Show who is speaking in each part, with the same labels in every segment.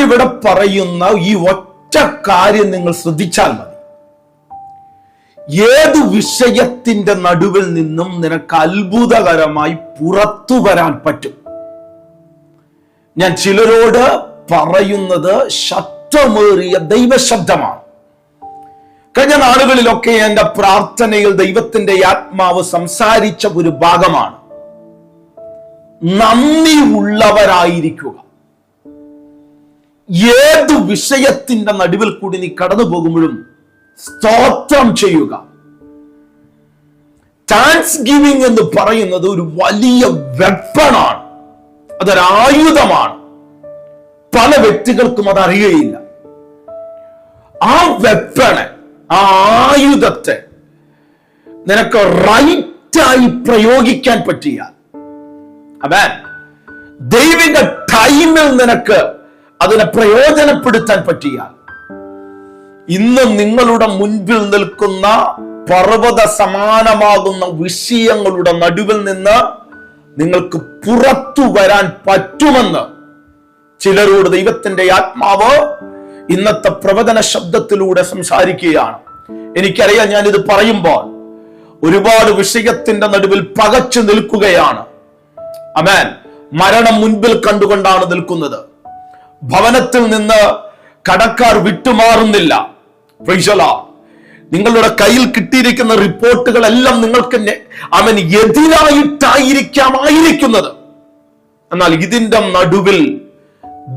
Speaker 1: ഞാനിവിടെ പറയുന്ന ഈ ഒറ്റ കാര്യം നിങ്ങൾ ശ്രദ്ധിച്ചാൽ മതി. ഏത് വിഷയത്തിന്റെ നടുവിൽ നിന്നും നിനക്ക് അത്ഭുതകരമായി പുറത്തു വരാൻ പറ്റും. ഞാൻ ചിലരോട് പറയുന്നത് ശബ്ദമേറിയ ദൈവശബ്ദമാണ്. കഴിഞ്ഞ നാളുകളിലൊക്കെ എന്റെ പ്രാർത്ഥനയിൽ ദൈവത്തിന്റെ ആത്മാവ് സംസാരിച്ച ഒരു ഭാഗമാണ്. നന്ദി ഉള്ളവരായിരിക്കുക ഏത് വിഷയത്തിന്റെ നടുവിൽ കൂടി നീ കടന്നു പോകുമ്പോഴും സ്തോത്രം ചെയ്യുക. താങ്ക്സ് ഗിവിംഗ് എന്ന് പറയുന്നത് ഒരു വലിയ വെപ്പണാണ്. അതൊരു ആയുധമാണ് പല വ്യക്തികൾക്കും അത് അറിയുകയില്ല ആ വെപ്പണെ ആ ആയുധത്തെ നിനക്ക് റൈറ്റായി പ്രയോഗിക്കാൻ പറ്റിയ അവൻ ദൈവിന്റെ ടൈമിൽ നിനക്ക് അതിനെ പ്രയോജനപ്പെടുത്താൻ പറ്റിയാൽ ഇന്ന് നിങ്ങളുടെ മുൻപിൽ നിൽക്കുന്ന പർവത സമാനമാകുന്ന വിഷയങ്ങളുടെ നടുവിൽ നിന്ന് നിങ്ങൾക്ക് പുറത്തു വരാൻ പറ്റുമെന്ന് ചിലരോട് ദൈവത്തിന്റെ ആത്മാവ് ഇന്നത്തെ പ്രവചന ശബ്ദത്തിലൂടെ സംസാരിക്കുകയാണ്. എനിക്കറിയാം ഞാൻ ഇത് പറയുമ്പോൾ ഒരുപാട് വിഷയത്തിന്റെ നടുവിൽ പകച്ചു നിൽക്കുകയാണ്. അമേൻ മരണം മുൻപിൽ കണ്ടുകൊണ്ടാണ് നിൽക്കുന്നത്. ഭവനത്തിൽ നിന്ന് കടക്കാർ വിട്ടുമാറുന്നില്ല. നിങ്ങളുടെ കയ്യിൽ കിട്ടിയിരിക്കുന്ന റിപ്പോർട്ടുകളെല്ലാം നിങ്ങൾക്ക് അവൻ എതിരായിട്ടായിരിക്കാമായിരിക്കുന്നത്. എന്നാൽ ഇതിന്റെ നടുവിൽ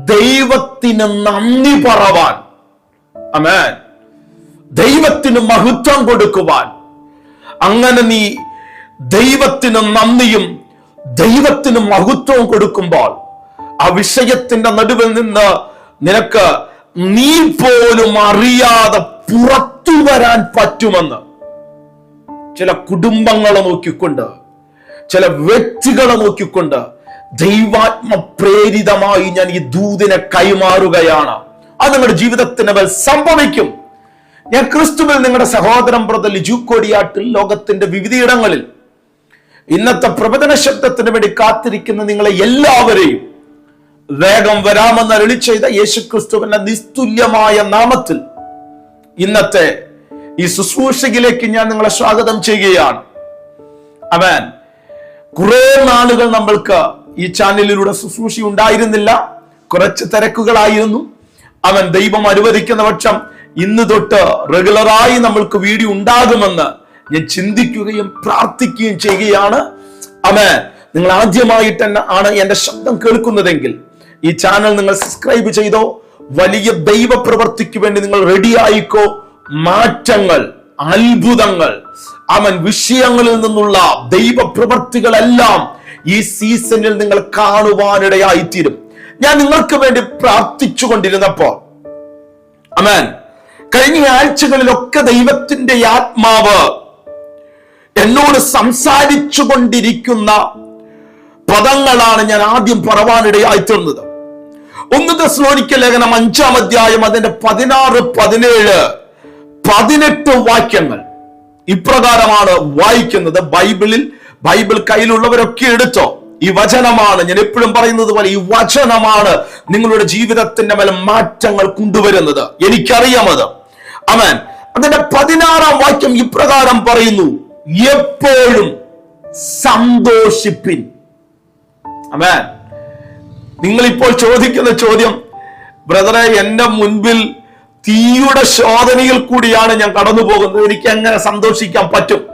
Speaker 1: ദൈവത്തിന് നന്ദി പറവാൻ അമേൻ ദൈവത്തിന് മഹത്വം കൊടുക്കുവാൻ അങ്ങനെ നീ ദൈവത്തിന് നന്ദിയും ദൈവത്തിന് മഹത്വവും കൊടുക്കുമ്പോൾ ആ വിഷയത്തിന്റെ നടുവിൽ നിന്ന് നിനക്ക് നീ പോലും അറിയാതെ പുറത്തു വരാൻ പറ്റുമെന്ന് ചില കുടുംബങ്ങളെ നോക്കിക്കൊണ്ട് ചില വ്യക്തികളെ നോക്കിക്കൊണ്ട് ദൈവാത്മ പ്രേരിതമായി ഞാൻ ഈ ദൂതിനെ കൈമാറുകയാണ്. അത് നിങ്ങളുടെ ജീവിതത്തിന് മേൽ സംഭവിക്കും. ഞാൻ ക്രിസ്തുവിൽ നിങ്ങളുടെ സഹോദരൻ ബ്രദർ ലിജു കോടിയാട്ടിൽ ലോകത്തിന്റെ വിവിധയിടങ്ങളിൽ ഇന്നത്തെ പ്രവചന ശബ്ദത്തിന് വേണ്ടി കാത്തിരിക്കുന്ന നിങ്ങളെ എല്ലാവരെയും വേഗം വരാമെന്ന് അരുളി ചെയ്ത യേശുക്രിസ്തുവിന്റെ നിസ്തുല്യമായ നാമത്തിൽ ഇന്നത്തെ ഈ ശുശ്രൂഷയിലേക്ക് ഞാൻ നിങ്ങളെ സ്വാഗതം ചെയ്യുകയാണ്. അവൻ കുറെ നാളുകൾ നമ്മൾക്ക് ഈ ചാനലിലൂടെ ശുശ്രൂഷ ഉണ്ടായിരുന്നില്ല. കുറച്ച് തിരക്കുകളായിരുന്നു. അവൻ ദൈവം അനുവദിക്കുന്ന പക്ഷം ഇന്ന് തൊട്ട് റെഗുലറായി നമ്മൾക്ക് വീഡിയോ ഉണ്ടാകുമെന്ന് ഞാൻ ചിന്തിക്കുകയും പ്രാർത്ഥിക്കുകയും ചെയ്യുകയാണ്. അവൻ നിങ്ങൾ ആദ്യമായിട്ട് തന്നെ ആണ് എന്റെ ശബ്ദം കേൾക്കുന്നതെങ്കിൽ ഈ ചാനൽ നിങ്ങൾ സബ്സ്ക്രൈബ് ചെയ്തോ വലിയ ദൈവ പ്രവർത്തിക്ക് വേണ്ടി നിങ്ങൾ റെഡി ആയിക്കോ. മാറ്റങ്ങൾ അത്ഭുതങ്ങൾ അവൻ വിഷയങ്ങളിൽ നിന്നുള്ള ദൈവ പ്രവർത്തികളെല്ലാം ഈ സീസണിൽ നിങ്ങൾ കാണുവാനിടയായിത്തീരും. ഞാൻ നിങ്ങൾക്ക് വേണ്ടി പ്രാർത്ഥിച്ചു കൊണ്ടിരുന്നപ്പോൾ അമേൻ കഴിഞ്ഞ ആഴ്ചകളിലൊക്കെ ദൈവത്തിന്റെ ആത്മാവ് എന്നോട് സംസാരിച്ചു കൊണ്ടിരിക്കുന്ന പദങ്ങളാണ് ഞാൻ ആദ്യം പറവാനിടയായി തീർന്നത് ഒന്ന് തെസ്ലോനിക്ക ലേഖനം അഞ്ചാം അധ്യായം അതിന്റെ പതിനാറ് പതിനേഴ് പതിനെട്ട് വാക്യങ്ങൾ. ഇപ്രകാരമാണ് വായിക്കുന്നത്. ബൈബിളിൽ ബൈബിൾ കയ്യിലുള്ളവരൊക്കെ എടുത്തോ. ഈ വചനമാണ് ഞാൻ എപ്പോഴും പറയുന്നത് പോലെ ഈ വചനമാണ് നിങ്ങളുടെ ജീവിതത്തിന്റെ മേലെ മാറ്റങ്ങൾ കൊണ്ടുവരുന്നത്. എനിക്കറിയാം അത്. അവൻ അതിന്റെ പതിനാറാം വാക്യം ഇപ്രകാരം പറയുന്നു. എപ്പോഴും സന്തോഷിപ്പിൻ. അമേൻ നിങ്ങൾ ഇപ്പോൾ ചോദിക്കുന്ന ചോദ്യം ബ്രദറെ എന്റെ മുൻപിൽ തീയുടെ ശോധനയിൽ കൂടിയാണ് ഞാൻ കടന്നു പോകുന്നത് എനിക്ക് എങ്ങനെ സന്തോഷിക്കാൻ പറ്റും?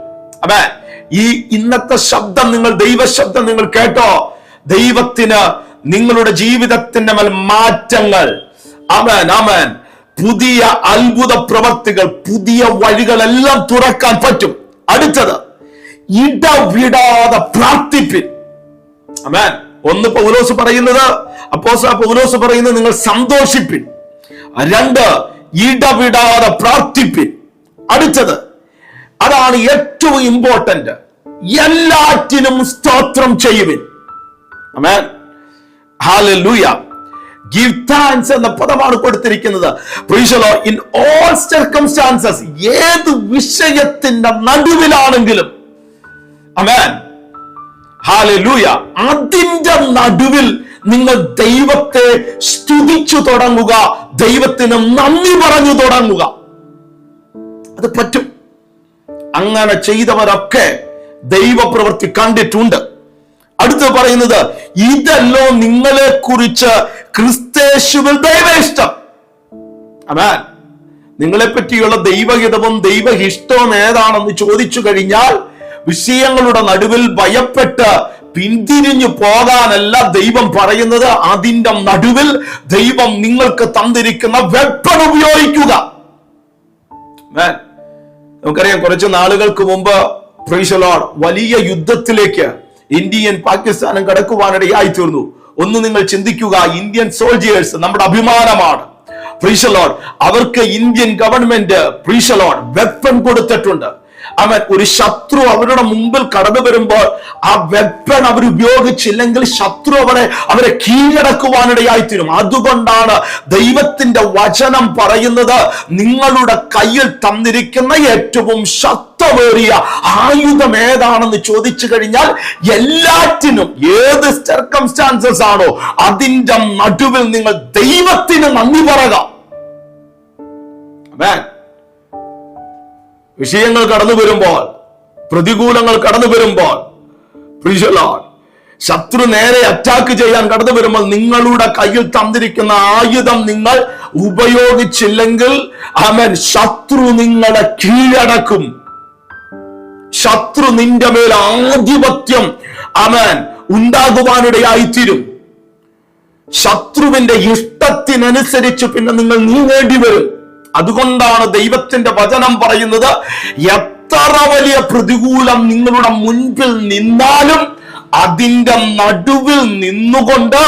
Speaker 1: അതെ ഈ ഇന്നത്തെ ശബ്ദം നിങ്ങൾ ദൈവശബ്ദം നിങ്ങൾ കേട്ടോ. ദൈവത്തിന് നിങ്ങളുടെ ജീവിതത്തിന്റെ മേൽ മാറ്റങ്ങൾ. അമേൻ അമേൻ പുതിയ അത്ഭുത പ്രവർത്തികൾ പുതിയ വഴികളെല്ലാം തുറക്കാൻ പറ്റും. അടുത്തത് ഇടവിടാതെ പ്രാർത്ഥിപ്പിൻ. അമേൻ ഒന്ന് പൗലോസ് പറയുന്നത് അപ്പോസ പൗലോസ് പറയുന്നത് നിങ്ങൾ സന്തോഷിപ്പിൻ. രണ്ട് ഇടവിടാതെ പ്രാർത്ഥിപ്പിൻ. അടുത്തത് അതാണ് ഏറ്റവും ഇമ്പോർട്ടന്റ് എല്ലാറ്റിനും സ്തോത്രം ചെയ്യുവിൻ. എന്ന പദമാണ് കൊടുത്തിരിക്കുന്നത്. ഇൻ ഓൾ സർക്കംസ്റ്റാൻസസ് ഏത് വിഷയത്തിന്റെ നടുവിലാണെങ്കിലും. അമേൻ ഹാലൂയ അതിന്റെ നടുവിൽ നിങ്ങൾ ദൈവത്തെ സ്തുതിച്ചു തുടങ്ങുക ദൈവത്തിന് നന്ദി പറഞ്ഞു തുടങ്ങുക. അത് പറ്റും. അങ്ങനെ ചെയ്തവരൊക്കെ ദൈവപ്രവൃത്തി കണ്ടിട്ടുണ്ട്. അടുത്ത് പറയുന്നത് ഇതല്ലോ നിങ്ങളെ കുറിച്ച് ക്രിസ്തേശുവിൽ ദൈവ ഇഷ്ടം നിങ്ങളെ പറ്റിയുള്ള ദൈവഹിതവും ദൈവഹിഷ്ടവും ഏതാണെന്ന് ചോദിച്ചു കഴിഞ്ഞാൽ വിഷയങ്ങളുടെ നടുവിൽ ഭയപ്പെട്ട് പിന്തിരിഞ്ഞു പോകാനല്ല ദൈവം പറയുന്നത്. അതിന്റെ നടുവിൽ ദൈവം നിങ്ങൾക്ക് തന്നിരിക്കുന്ന വെപ്പൺ ഉപയോഗിക്കുക. നമുക്കറിയാം കുറച്ച് നാളുകൾക്ക് മുമ്പ് പ്രീശലോൾ വലിയ യുദ്ധത്തിലേക്ക് ഇന്ത്യൻ പാകിസ്ഥാനും കടക്കുവാനിടയായി തീർന്നു ഒന്ന് നിങ്ങൾ ചിന്തിക്കുക ഇന്ത്യൻ സോൾജിയേഴ്സ് നമ്മുടെ അഭിമാനമാണ്. പ്രീശലോഡ് അവർക്ക് ഇന്ത്യൻ ഗവൺമെന്റ് പ്രീശലോഡ് വെപ്പൺ കൊടുത്തിട്ടുണ്ട്. അവൻ ഒരു ശത്രു അവരുടെ മുമ്പിൽ കടന്നു വരുമ്പോൾ ആ വെപ്പൺ അവർ ഉപയോഗിച്ചില്ലെങ്കിൽ ശത്രു അവരെ അവരെ കീഴടക്കുവാനിടയായി തീരും അതുകൊണ്ടാണ് ദൈവത്തിന്റെ വചനം പറയുന്നത് നിങ്ങളുടെ കയ്യിൽ തന്നിരിക്കുന്ന ഏറ്റവും ശക്തമേറിയ ആയുധം ഏതാണെന്ന് ചോദിച്ചു കഴിഞ്ഞാൽ എല്ലാറ്റിനും ഏത് സർക്കംസ്റ്റാൻസസ് ആണോ അതിന്റെ നടുവിൽ നിങ്ങൾ ദൈവത്തിന് നന്ദി Amen. വിഷയങ്ങൾ കടന്നു വരുമ്പോൾ പ്രതികൂലങ്ങൾ കടന്നു വരുമ്പോൾ ശത്രു നേരെ അറ്റാക്ക് ചെയ്യാൻ കടന്നു വരുമ്പോൾ നിങ്ങളുടെ കയ്യിൽ തന്നിരിക്കുന്ന ആയുധം നിങ്ങൾ ഉപയോഗിച്ചില്ലെങ്കിൽ അവൻ ശത്രു നിങ്ങളെ കീഴടക്കും. ശത്രു നിന്റെ മേൽ ആധിപത്യം അവൻ ഉണ്ടാകുവാനിടയായിത്തീരും. ശത്രുവിന്റെ ഇഷ്ടത്തിനനുസരിച്ച് പിന്നെ നിങ്ങൾ നീ വേണ്ടി വരും. അതുകൊണ്ടാണ് ദൈവത്തിന്റെ വചനം പറയുന്നത് എത്ര വലിയ പ്രതികൂലം നിങ്ങളുടെ മുൻപിൽ നിന്നാലും അതിന്റെ നടുവിൽ നിന്നുകൊണ്ട്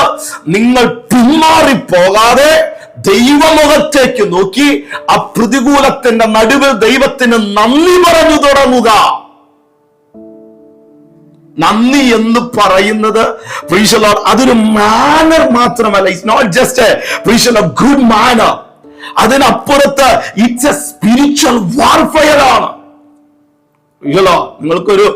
Speaker 1: നിങ്ങൾ പിന്മാറിപ്പോകാതെ ദൈവമുഖത്തേക്ക് നോക്കി ആ പ്രതികൂലത്തിന്റെ നടുവിൽ ദൈവത്തിന് നന്ദി പറഞ്ഞു തുടങ്ങുക. നന്ദി എന്ന് പറയുന്നത് അതൊരു മാനർ മാത്രമല്ല. It's not just good manner അതിനപ്പുറത്ത് ഇറ്റ്സ് എ സ്പിരിച്വൽ വാർഫയർ ആണ്. ഇല്ലോ നിങ്ങൾക്കൊരു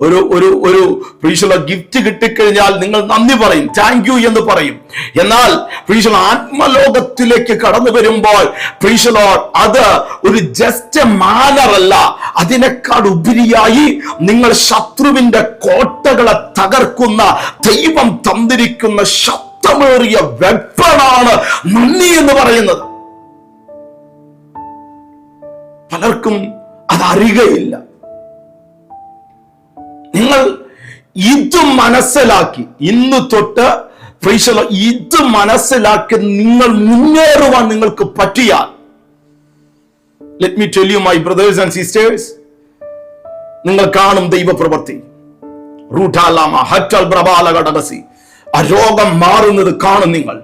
Speaker 1: ഒരു ഒരു ഒരു പ്രീശല ഗിഫ്റ്റ് കിട്ടിക്കഴിഞ്ഞാൽ നിങ്ങൾ നന്ദി പറയും. താങ്ക് യു എന്ന് പറയും. എന്നാൽ പ്രീശല ആത്മലോകത്തിലേക്ക് കടന്നു വരുമ്പോൾ പ്രീശലോ അത് ഒരു ജസ്റ്റ് മാനർ അല്ല. അതിനേക്കാൾ ഉപരിയായി നിങ്ങൾ ശത്രുവിന്റെ കോട്ടകളെ തകർക്കുന്ന ദൈവം തന്നിരിക്കുന്ന ശക്തമേറിയ വെപ്പണാണ് നന്ദി എന്ന് പറയുന്നത്. പലർക്കും അതറിയുകയില്ല. നിങ്ങൾ ഇതും മനസ്സിലാക്കി ഇന്ന് തൊട്ട് പ്രീശല ഇത് മനസ്സിലാക്കി നിങ്ങൾ മുന്നേറുവാൻ നിങ്ങൾക്ക് പറ്റിയാൽ let me tell you my brothers and sisters നിങ്ങൾ കാണും ദൈവപ്രവൃത്തി. റൂട്ടാലാമ ആ രോഗം മാറുന്നത് കാണും നിങ്ങൾ.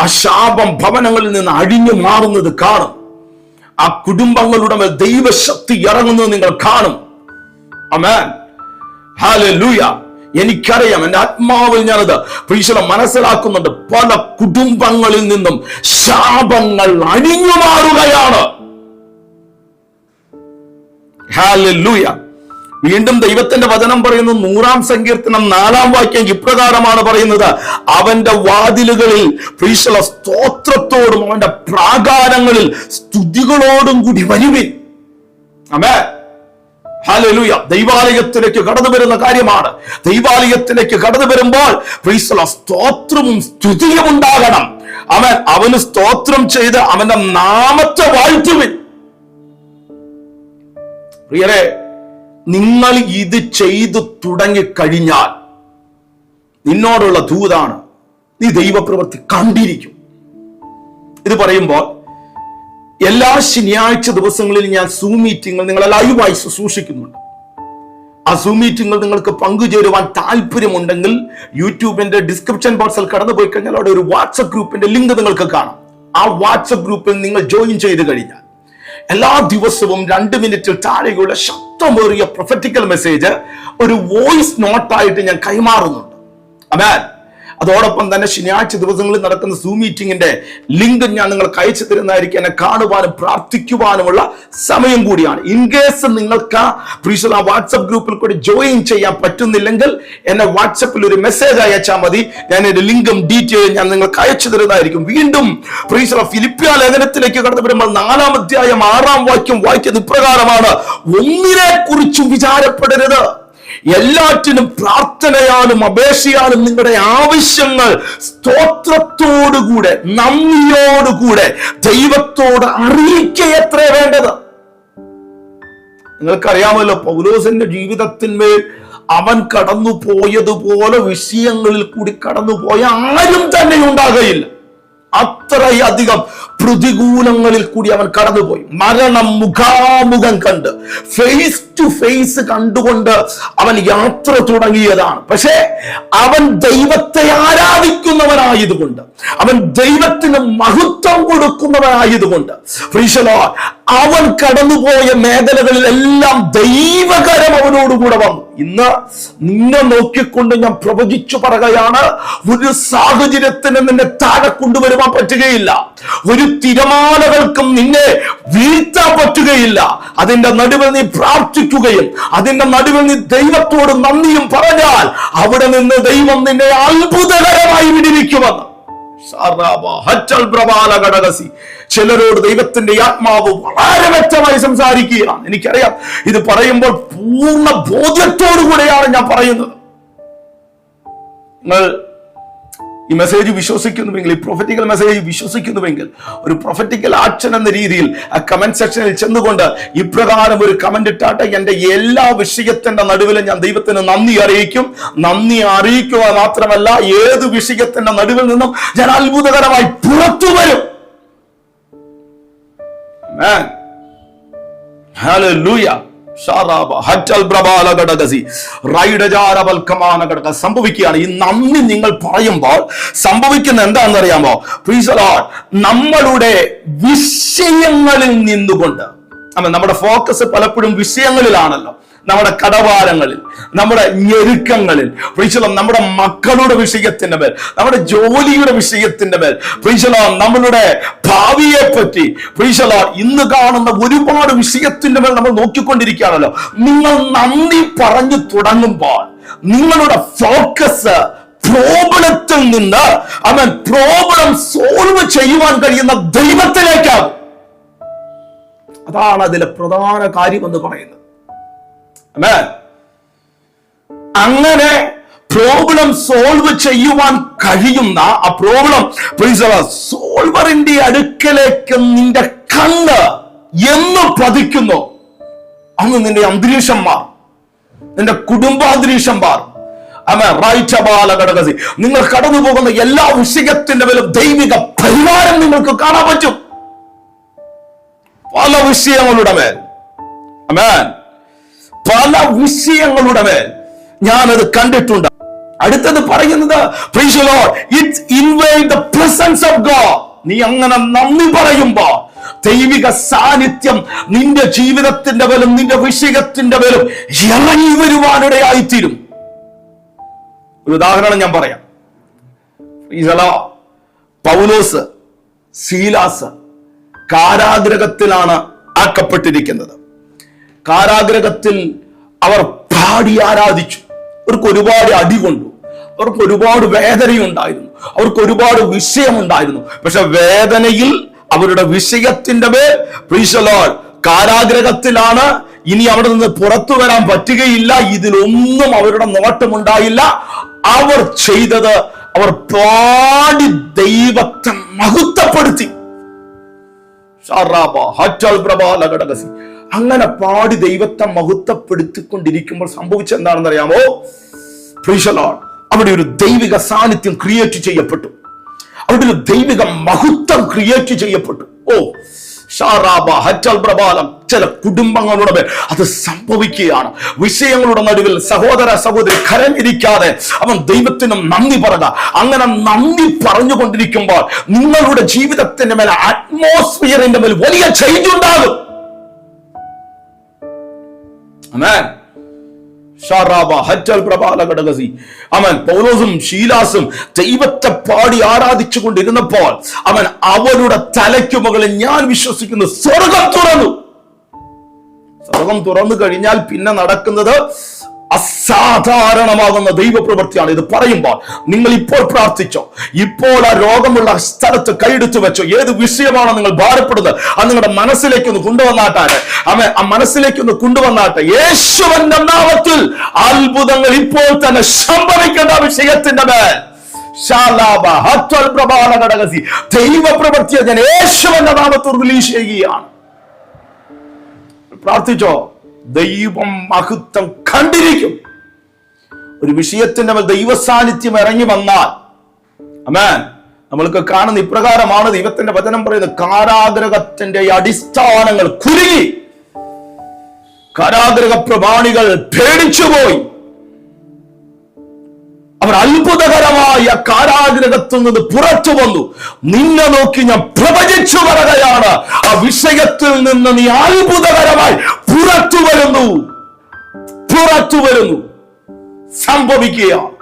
Speaker 1: ആ ശാപം ഭവനങ്ങളിൽ നിന്ന് അഴിഞ്ഞു മാറുന്നത് കാണും. ആ കുടുംബങ്ങളുടെ മേൽ ദൈവശക്തി ഇറങ്ങുന്നത് നിങ്ങൾ കാണും. അമേൻ ഹാലൂയ എനിക്കറിയാം എന്റെ ആത്മാവിൽ ഞാനത് പ്രീശല മനസ്സിലാക്കുന്നുണ്ട്. പല കുടുംബങ്ങളിൽ നിന്നും ശാപങ്ങൾ അണിഞ്ഞു മാറുകയാണ് ഹാലൂയ വീണ്ടും ദൈവത്തിന്റെ വചനം പറയുന്നു നൂറാം സങ്കീർത്തനം നാലാം വാക്യം ഇപ്രകാരമാണ് പറയുന്നത്. അവന്റെ വാതിലുകളിൽ പ്രീശല സ്തോത്രത്തോടും അവന്റെ പ്രാകാരങ്ങളിൽ സ്തുതികളോടും കൂടി വരുവിൻ. അമേ ഹാലലൂയ ദൈവാലയത്തിലേക്ക് കടന്നു വരുന്ന കാര്യമാണ്. ദൈവാലയത്തിലേക്ക് കടന്നു വരുമ്പോൾ സ്തോത്രവും സ്തുതിയും ഉണ്ടാകണം. അവൻ അവന് സ്തോത്രം ചെയ്ത് അവന്റെ നാമത്തെ വാഴ്ത്തുവിൻ. പ്രിയരെ നിങ്ങൾ ഇത് ചെയ്തു തുടങ്ങിക്കഴിഞ്ഞാൽ നിന്നോടുള്ള ദൂതാണ് നീ ദൈവപ്രവൃത്തി കണ്ടിരിക്കും. ഇത് പറയുമ്പോൾ എല്ലാ ശനിയാഴ്ച ദിവസങ്ങളിലും ഞാൻ സൂം മീറ്റിംഗുകൾ നിങ്ങളെ ലൈവായി ശുശ്രൂഷിക്കുന്നുണ്ട്. ആ സൂം മീറ്റിങ്ങൾ നിങ്ങൾക്ക് പങ്കുചേരുവാൻ താല്പര്യമുണ്ടെങ്കിൽ യൂട്യൂബിന്റെ ഡിസ്ക്രിപ്ഷൻ ബോക്സിൽ കടന്നു പോയി കഴിഞ്ഞാൽ അവിടെ ഒരു വാട്സപ്പ് ഗ്രൂപ്പിന്റെ ലിങ്ക് നിങ്ങൾക്ക് കാണാം. ആ വാട്സപ്പ് ഗ്രൂപ്പിൽ നിങ്ങൾ ജോയിൻ ചെയ്ത് കഴിഞ്ഞാൽ എല്ലാ ദിവസവും രണ്ട് മിനിറ്റിൽ താഴെയുള്ള ശക്തമേറിയ പ്രൊഫറ്റിക്കൽ മെസ്സേജ് ഒരു വോയിസ് നോട്ടായിട്ട് ഞാൻ കൈമാറുന്നുണ്ട്. അമാൻ അതോടൊപ്പം തന്നെ ശനിയാഴ്ച ദിവസങ്ങളിൽ നടക്കുന്ന സൂം മീറ്റിംഗിന്റെ ലിങ്ക് ഞാൻ നിങ്ങൾക്ക് അയച്ചു തരുന്നതായിരിക്കും. എന്നെ കാണുവാനും പ്രാർത്ഥിക്കുവാനുമുള്ള സമയം കൂടിയാണ്. ഇൻ കേസ് നിങ്ങൾക്ക് ആ വാട്സപ്പ് ഗ്രൂപ്പിൽ കൂടി ജോയിൻ ചെയ്യാൻ പറ്റുന്നില്ലെങ്കിൽ എന്നെ വാട്സപ്പിൽ ഒരു മെസ്സേജ് അയച്ചാൽ മതി. ഞാൻ എന്റെ ലിങ്കും ഡീറ്റെയിലും ഞാൻ നിങ്ങൾക്ക് അയച്ചു തരുന്നതായിരിക്കും. വീണ്ടും പ്രീശല ഫിലിപ്പിയ ലേഖനത്തിലേക്ക് കടന്നു വരുമ്പോൾ നാലാം അധ്യായം ആറാം വാക്യം വായിക്കുന്നത് ഇപ്രകാരമാണ്. ഒന്നിനെ കുറിച്ചും വിചാരപ്പെടരുത്. എല്ലാറ്റിനും പ്രാർത്ഥനയാലും അപേക്ഷയാലും നിങ്ങളുടെ ആവശ്യങ്ങൾ സ്തോത്രത്തോടുകൂടെ നന്ദിയോടുകൂടെ ദൈവത്തോട് അറിയിക്കയത്ര വേണ്ടത്. നിങ്ങൾക്കറിയാമല്ലോ പൗലോസിന്റെ ജീവിതത്തിന്മേൽ അവൻ കടന്നു പോയതുപോലെ വിഷയങ്ങളിൽ കൂടി കടന്നുപോയ ആരും തന്നെ ഉണ്ടാകയില്ല. അത്രയധികം പ്രതികൂലങ്ങളിൽ കൂടി അവൻ കടന്നുപോയി. മരണം മുഖാമുഖം കണ്ട് ഫേസ് ടു ഫേസ് കണ്ടുകൊണ്ട് അവൻ യാത്ര തുടങ്ങിയതാണ്. പക്ഷേ അവൻ ദൈവത്തെ ആരാധിക്കുന്നവനായതുകൊണ്ട് അവൻ ദൈവത്തിന് മഹത്വം കൊടുക്കുന്നവനായതുകൊണ്ട് അവൻ കടന്നുപോയ മേഖലകളിലെല്ലാം ദൈവകരം അവനോടുകൂടെ വന്നു. ഇന്ന് നിന്നെ നോക്കിക്കൊണ്ട് ഞാൻ പ്രവചിച്ചു പറയുകയാണ് ഒരു സാഹചര്യത്തിന് നിന്നെ താഴെ കൊണ്ടുവരുവാൻ പറ്റുകയില്ല. ഒരു തിരമാലകൾക്കും നിന്നെ വീഴ്ത്താൻ പറ്റുകയില്ല. അതിന്റെ നടുവിൽ നീ പ്രാർത്ഥിക്കുകയും അതിന്റെ നടുവിൽ നീ ദൈവത്തോട് നന്ദിയും പറഞ്ഞാൽ അവിടെ നിന്ന് ദൈവം നിന്നെ അത്ഭുതകരമായി വിടിവിക്കുമെന്ന്. ചിലരോട് ദൈവത്തിന്റെ ആത്മാവ് വളരെ വ്യക്തമായി സംസാരിക്കുകയാണ്. എനിക്കറിയാം ഇത് പറയുമ്പോൾ പൂർണ ബോധ്യത്തോടു കൂടെയാണ് ഞാൻ പറയുന്നത്. നിങ്ങൾ ഈ മെസ്സേജ് വിശ്വസിക്കുന്നുവെങ്കിൽ ഈ പ്രൊഫറ്റിക്കൽ മെസ്സേജ് വിശ്വസിക്കുന്നുവെങ്കിൽ ഒരു പ്രൊഫറ്റിക്കൽ ആക്ഷൻ എന്ന രീതിയിൽ ആ കമന്റ് സെക്ഷനിൽ ചെന്നുകൊണ്ട് ഇപ്രകാരം ഒരു കമന്റ് ഇട്ടാട്ടെ എന്റെ എല്ലാ വിഷയത്തിന്റെ നടുവിലും ഞാൻ ദൈവത്തിന് നന്ദി അറിയിക്കും. നന്ദി അറിയിക്കുക മാത്രമല്ല ഏത് വിഷയത്തിന്റെ നടുവിൽ നിന്നും ഞാൻ അത്ഭുതകരമായി പുറത്തു വരും. സംഭവിക്കുകയാണ്. ഈ നന്ദി നിങ്ങൾ പറയുമ്പോൾ സംഭവിക്കുന്ന എന്താണെന്ന് അറിയാമോ. നമ്മളുടെ വിഷയങ്ങളിൽ നിന്നുകൊണ്ട്. നമ്മുടെ ഫോക്കസ് പലപ്പോഴും വിഷയങ്ങളിലാണല്ലോ. നമ്മുടെ കടവാരങ്ങളിൽ നമ്മുടെ ഞെരുക്കങ്ങളിൽ പ്രീശലം നമ്മുടെ മക്കളുടെ വിഷയത്തിന്റെ മേൽ നമ്മുടെ ജോലിയുടെ വിഷയത്തിന്റെ മേൽ പ്രീശലം നമ്മളുടെ ഭാവിയെ പറ്റി പ്രീശലം ഇന്ന് കാണുന്ന ഒരുപാട് വിഷയത്തിന്റെ മേൽ നമ്മൾ നോക്കിക്കൊണ്ടിരിക്കുകയാണല്ലോ നിങ്ങൾ നന്ദി പറഞ്ഞു തുടങ്ങുമ്പോൾ നിങ്ങളുടെ ഫോക്കസ് പ്രോബ്ലത്തിൽ നിന്ന് അവൻ പ്രോബ്ലം സോൾവ് ചെയ്യുവാൻ കഴിയുന്ന ദൈവത്തിലേക്കാകും അതാണ് അതിലെ പ്രധാന കാര്യം എന്ന് പറയുന്നത്. അങ്ങനെ പ്രോബ്ലം സോൾവ് ചെയ്യുവാൻ കഴിയുന്ന ആ പ്രോബ്ലം സോൾവറിന്റെ അടുക്കലേക്ക് നിന്റെ കണ്ണ് എന്ന് പതിക്കുന്നു. അന്ന് നിന്റെ അന്തരീക്ഷം മാറും നിന്റെ കുടുംബാന്തരീക്ഷം മാറും നിങ്ങൾ കടന്നു പോകുന്ന എല്ലാ വിഷയത്തിന്റെ മേലും ദൈവിക പരിഹാരം നിങ്ങൾക്ക് കാണാൻ പറ്റും. പല വിഷയങ്ങളുടെ മേൽ. അമേൻ. പല വിഷയങ്ങളുടെ മേൽ ഞാനത് കണ്ടിട്ടുണ്ട്. അടുത്തത് പറയുന്നത് invite the presence of God നീ അങ്ങനെ നന്ദി പറയുമ്പോ ദൈവിക സാന്നിധ്യം നിന്റെ ജീവിതത്തിന്റെ മേലും നിന്റെ വിഷയത്തിന്റെ മേലും ഇറങ്ങി വരുവാനിടയായിത്തീരും. ഒരു ഉദാഹരണം ഞാൻ പറയാം. പൗലോസ് സീലാസ് കാരാഗ്രഹത്തിലാണ് ആക്കപ്പെട്ടിരിക്കുന്നത്. കാരാഗ്രഹത്തിൽ അവർ പാടി ആരാധിച്ചു. അവർക്ക് ഒരുപാട് അടി കൊണ്ടു. അവർക്ക് ഒരുപാട് വേദനയുണ്ടായിരുന്നു. അവർക്ക് ഒരുപാട് വിഷയമുണ്ടായിരുന്നു. പക്ഷെ വേദനയിൽ അവരുടെ വിഷയത്തിന്റെ മേൽ പ്രീശലോൾ കാരാഗ്രഹത്തിലാണ് ഇനി അവിടെ നിന്ന് പുറത്തു വരാൻ പറ്റുകയില്ല. ഇതിലൊന്നും അവരുടെ നോട്ടമുണ്ടായില്ല. അവർ ചെയ്തത് അവർ പാടി ദൈവത്തെ മഹത്വപ്പെടുത്തി. അങ്ങനെ പാടി ദൈവത്തെ മഹത്വപ്പെടുത്തിക്കൊണ്ടിരിക്കുമ്പോൾ സംഭവിച്ച എന്താണെന്ന് അറിയാമോ അവിടെ ഒരു ദൈവിക സാന്നിധ്യം ക്രിയേറ്റ് ചെയ്യപ്പെട്ടു. അവിടെ ഒരു ദൈവിക മഹത്വം ക്രിയേറ്റ് ചെയ്യപ്പെട്ടു. ഓ ഷാറാബ ഹറ്റൽ പ്രബാലം ചില കുടുംബങ്ങളുടെ മേൽ അത് സംഭവിക്കുകയാണ്. വിഷയങ്ങളുടെ നടുവിൽ സഹോദര സഹോദരി കരഞ്ഞിരിക്കാതെ അവൻ ദൈവത്തിനും നന്ദി പറയുക അങ്ങനെ നന്ദി പറഞ്ഞുകൊണ്ടിരിക്കുമ്പോൾ നിങ്ങളുടെ ജീവിതത്തിന്റെ മേൽ അറ്റ്മോസ്ഫിയറിന്റെ മേൽ വലിയ ചേഞ്ച് ഉണ്ടാകും. ഘടകസി അവൻ പൗലോസും ശീലാസും ദൈവത്തെ പാടി ആരാധിച്ചു കൊണ്ടിരുന്നപ്പോൾ അവൻ അവരുടെ തലയ്ക്കു മുകളിൽ ഞാൻ വിശ്വസിക്കുന്നു സ്വർഗം തുറന്നു. സ്വർഗം തുറന്നു കഴിഞ്ഞാൽ പിന്നെ നടക്കുന്നത് അസാധാരണമാകുന്ന ദൈവപ്രവൃത്തിയാണ് ഇത് പറയുമ്പോൾ നിങ്ങൾ ഇപ്പോൾ പ്രാർത്ഥിച്ചോ. ഇപ്പോൾ ആ രോഗമുള്ള സ്ഥലത്ത് കൈയെടുത്തു വെച്ചോ. ഏത് വിഷയമാണോ നിങ്ങൾ ഭാരപ്പെടുന്നത്? അത് നിങ്ങളുടെ മനസ്സിലേക്ക് ഒന്ന് കൊണ്ടുവന്നാട്ടാണ് അമ്മ ആ മനസ്സിലേക്ക് ഒന്ന് കൊണ്ടുവന്നാട്ടെ. യേശുവന്റെ നാമത്തിൽ അത്ഭുതങ്ങൾ ഇപ്പോൾ തന്നെ സംഭവിക്കേണ്ട വിഷയത്തിന്റെ മേൽ. ദൈവപ്രവൃത്തിയെ ഞാൻ യേശുവന്റെ നാമത്തിൽ റിലീസ് ചെയ്യുകയാണ്. പ്രാർത്ഥിച്ചോ? ദൈവം മഹത്വം കണ്ടിരിക്കും. ഒരു വിഷയത്തിന്റെ മേൽ ദൈവ സാന്നിധ്യം ഇറങ്ങി വന്നാൽ അമേൻ നമ്മൾക്ക് കാണുന്ന ഇപ്രകാരമാണ് ദൈവത്തിന്റെ വചനം പറയുന്നത്. കാരാഗ്രഹത്തിന്റെ അടിസ്ഥാനങ്ങൾ കുരുങ്ങി. കാരാഗ്രഹ പ്രമാണികൾ പേടിച്ചുപോയി. അവർ അത്ഭുതകരമായ കാരാഗ്രഹത്തിൽ നിന്ന് പുറത്തു വന്നു. നിന്നെ നോക്കി ഞാൻ പ്രവചിച്ചു പറയുകയാണ് ആ വിഷയത്തിൽ നിന്ന് നീ അത്ഭുതകരമായി പുറത്തു വരുന്നു. പുറത്തു വരുന്നു. സംഭവിക്കുക.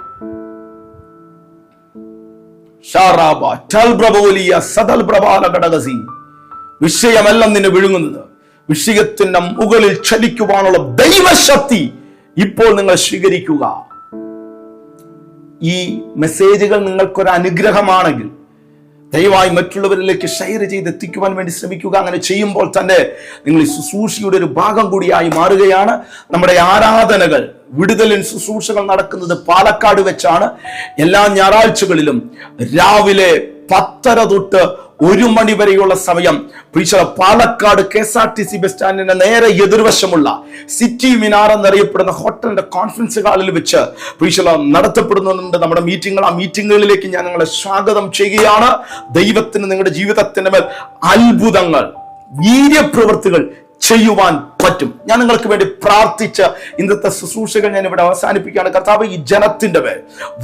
Speaker 1: വിഷയമല്ല നിന്നെ വിഴുങ്ങുന്നത്. വിഷയത്തിന്റെ മുകളിൽ ചലിക്കുവാനുള്ള ദൈവശക്തി ഇപ്പോൾ നിങ്ങൾ സ്വീകരിക്കുക. ഈ മെസ്സേജുകൾ നിങ്ങൾക്കൊരു അനുഗ്രഹമാണെങ്കിൽ ദയവായി മറ്റുള്ളവരിലേക്ക് ഷെയർ ചെയ്ത് എത്തിക്കുവാൻ വേണ്ടി ശ്രമിക്കുക. അങ്ങനെ ചെയ്യുമ്പോൾ തന്നെ നിങ്ങൾ ഈ ശുശ്രൂഷയുടെ ഒരു ഭാഗം കൂടിയായി മാറുകയാണ്. നമ്മുടെ ആരാധനകൾ വിടുതലിൻ ശുശ്രൂഷകൾ നടക്കുന്നത് പാലക്കാട് വെച്ചാണ്. എല്ലാ ഞായറാഴ്ചകളിലും രാവിലെ പത്തര തൊട്ട് ഒരു മണി വരെയുള്ള സമയം. പ്രീശ Palakkad K S R T C bus സ്റ്റാൻഡിന്റെ നേരെ എതിർവശമുള്ള സിറ്റി മിനാർ എന്നറിയപ്പെടുന്ന ഹോട്ടലിന്റെ കോൺഫറൻസ് ഹാളിൽ വെച്ച് പ്രീശല നടത്തപ്പെടുന്നുണ്ട്. നമ്മുടെ മീറ്റിംഗുകൾ ആ മീറ്റിങ്ങുകളിലേക്ക് ഞാൻ നിങ്ങളെ സ്വാഗതം ചെയ്യുകയാണ്. ദൈവത്തിന് നിങ്ങളുടെ ജീവിതത്തിന്റെ മേൽ അത്ഭുതങ്ങൾ വീര്യപ്രവൃത്തികൾ ചെയ്യുവാൻ പറ്റും. ഞാൻ നിങ്ങൾക്ക് വേണ്ടി പ്രാർത്ഥിച്ച ഇന്നത്തെ ശുശ്രൂഷകൾ ഞാൻ ഇവിടെ അവസാനിപ്പിക്കുകയാണ്. കർത്താവ് ഈ ജനത്തിന്റെ പേര്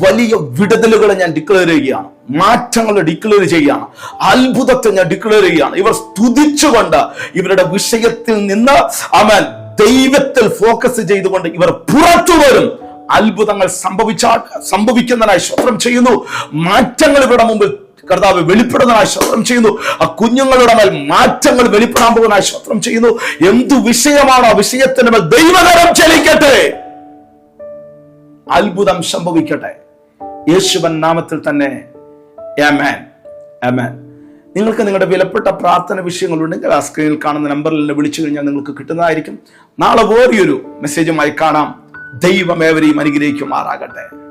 Speaker 1: വലിയ വിടുതലുകൾ ഞാൻ ഡിക്ലെയർ ചെയ്യുകയാണ്. മാറ്റങ്ങൾ ഡിക്ലെയർ ചെയ്യുകയാണ്. അത്ഭുതത്തെ ഞാൻ ഡിക്ലെയർ ചെയ്യുകയാണ്. ഇവർ സ്തുതിച്ചുകൊണ്ട് ഇവരുടെ വിഷയത്തിൽ നിന്ന് അവൻ ദൈവത്തിൽ ഫോക്കസ് ചെയ്തുകൊണ്ട് ഇവർ പുറത്തു വരും. അത്ഭുതങ്ങൾ സംഭവിച്ചാൽ സംഭവിക്കുന്നതിനായി സ്വപ്നം ചെയ്യുന്നു. മാറ്റങ്ങൾ ഇവരുടെ മുമ്പിൽ കർത്താവ് വെളിപ്പെടുന്നതിനായി സ്വത്രം ചെയ്യുന്നു. ആ കുഞ്ഞുങ്ങളുടെ മേൽ മാറ്റങ്ങൾ വെളിപ്പെടാൻ പോകുന്നതായി സ്വത്രം ചെയ്യുന്നു. എന്തു വിഷയമാണോ ആ വിഷയത്തിന്റെ മേൽ ദൈവകരം ചലിക്കട്ടെ. അത്ഭുതം സംഭവിക്കട്ടെ. യേശുവൻ നാമത്തിൽ തന്നെ. നിങ്ങൾക്ക് നിങ്ങളുടെ വിലപ്പെട്ട പ്രാർത്ഥന വിഷയങ്ങളുണ്ടെങ്കിൽ ആ സ്ക്രീനിൽ കാണുന്ന നമ്പറിൽ നിന്ന് വിളിച്ചു കഴിഞ്ഞാൽ നിങ്ങൾക്ക് കിട്ടുന്നതായിരിക്കും. നാളെ വേറെയൊരു മെസ്സേജുമായി കാണാം. ദൈവം ഏവരെയും അനുഗ്രഹിക്കുമാറാകട്ടെ.